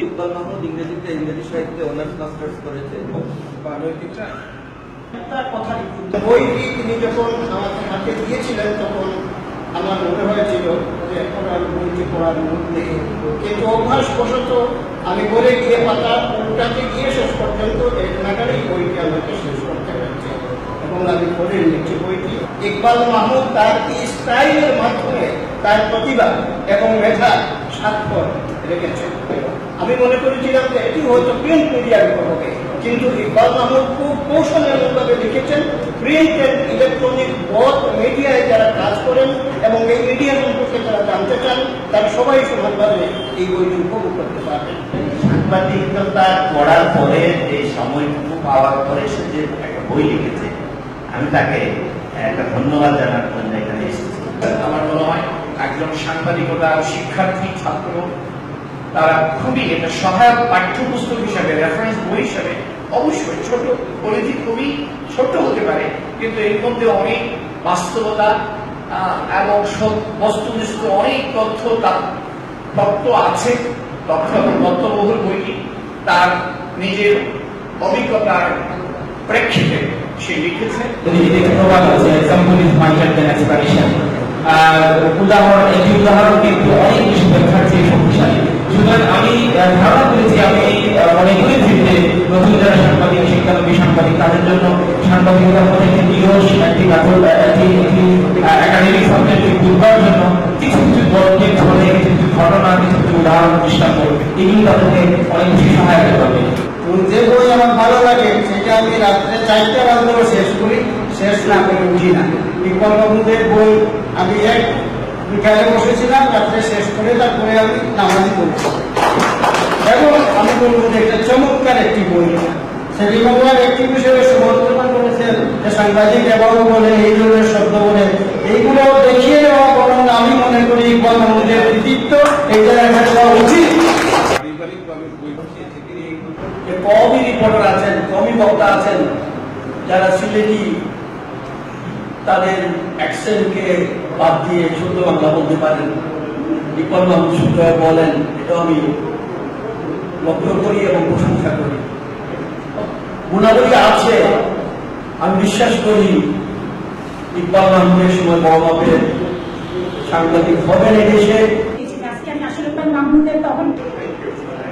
ইকবাল মাহমুদ ইংরেজিতে ইংরেজি সাহিত্যে অনার্স মাস্টার্স করেছে। বইটি তিনি যখন আমাকে হাতে দিয়েছিলেন তখন আমার মনে হয়েছিল যে এখন আর বইটি পড়ার নেই। কিন্তু অভ্যাসবশত আমি বলে গিয়ে পাতা উল্টাতে গিয়ে শেষ পর্যন্ত এক নাগারেই বইটি আমাকে শেষ করতে হয়েছে। এবং আমি পড়ে নিচ্ছি বইটি। ইকবাল মাহমুদ তার স্টাইলের মাধ্যমে তার প্রতিভা এবং মেধা স্বাক্ষর রেখেছেন আমি মনে করেছিলাম যে এটি হয়তো প্রিন্ট মিডিয়ার উপর হবে। কিন্তু ইকবাল মাহমুদ খুব কৌশলভাবে লিখেছেন। প্রিন্ট এন্ড ইলেকট্রনিক বোধ মিডিয়ায় যারা কাজ করেন এবং এই মিডিয়া সম্পর্কে যারা জানতে চান তারা সবাই সমানভাবে এই বইটি উপভোগ করতে পারবেন। সাংবাদিকতা পড়ার পরে এই সময়টুকু পাওয়ার পরে সে যে একটা বই লিখেছে আমি তাকে একটা ধন্যবাদ জানার জন্য এখানে এসেছি। আমার মনে হয় একজন সাংবাদিকতা শিক্ষার্থী ছাত্র তারা খুবই এটা সহায়ক পাঠ্যপুস্তক হিসাবে রেফারেন্স বই হিসাবে অবশ্যই ছোট, পরিধি খুবই ছোট হতে পারে, কিন্তু এর মধ্যে অনেক বাস্তবতা এবং সত- বস্তুনিষ্ঠ অনেক তথ্য তা- তত্ত্ব আছে, তথ্য এবং তথ্যবহুল বইটি তার নিজের অভিজ্ঞতার প্রেক্ষিতে সে লিখেছে। উদাহরণ, একটি উদাহরণ কিন্তু অনেক মধ্যে একটি নিরস একটি গাথল একটি একটি একাডেমিক সাবজেক্ট বুঝবার জন্য কিছু কিছু গল্পে ধরে কিছু কিছু ঘটনা কিছু কিছু উদাহরণ দৃষ্টান্ত এগুলি তাদেরকে অনেক বেশি সহায়তা করবে যে বই আমার ভালো লাগে সেটা আমি রাত্রে চারটে বাজলেও শেষ করি শেষ না করে উঠি না ইকবাল বই আমি এক বিকালে বসেছিলাম রাত্রে শেষ করে তারপরে আমি নামাজি পড়ছি এবং আমি বলব যে এটা চমৎকার একটি বই। সেলিম বাবুয়ার একটি বিষয়ে সাংবাদিক এবং বলে, এই ধরনের শব্দ বলে। এইগুলো দেখিয়ে নেওয়া বরং আমি মনে করি ইকবাল মাহমুদের কৃতিত্ব এই জায়গায় হওয়া উচিত। কমই রিপোর্টার আছেন, কমই বক্তা আছেন, যারা সিলেটি তাদের অ্যাকসেন্টকে বাদ দিয়ে শুদ্ধ বাংলা বলতে পারেন মাহমুদ শুদ্ধ বলেন এটা আমি লক্ষ্য করি এবং প্রশংসা করি। গুণাবলী আছে আমি বিশ্বাস করি ইকবাল মাহমুদের সময় বড় সাংবাদিক হবেন এদেশে আজকে আমি মাহমুদের তখন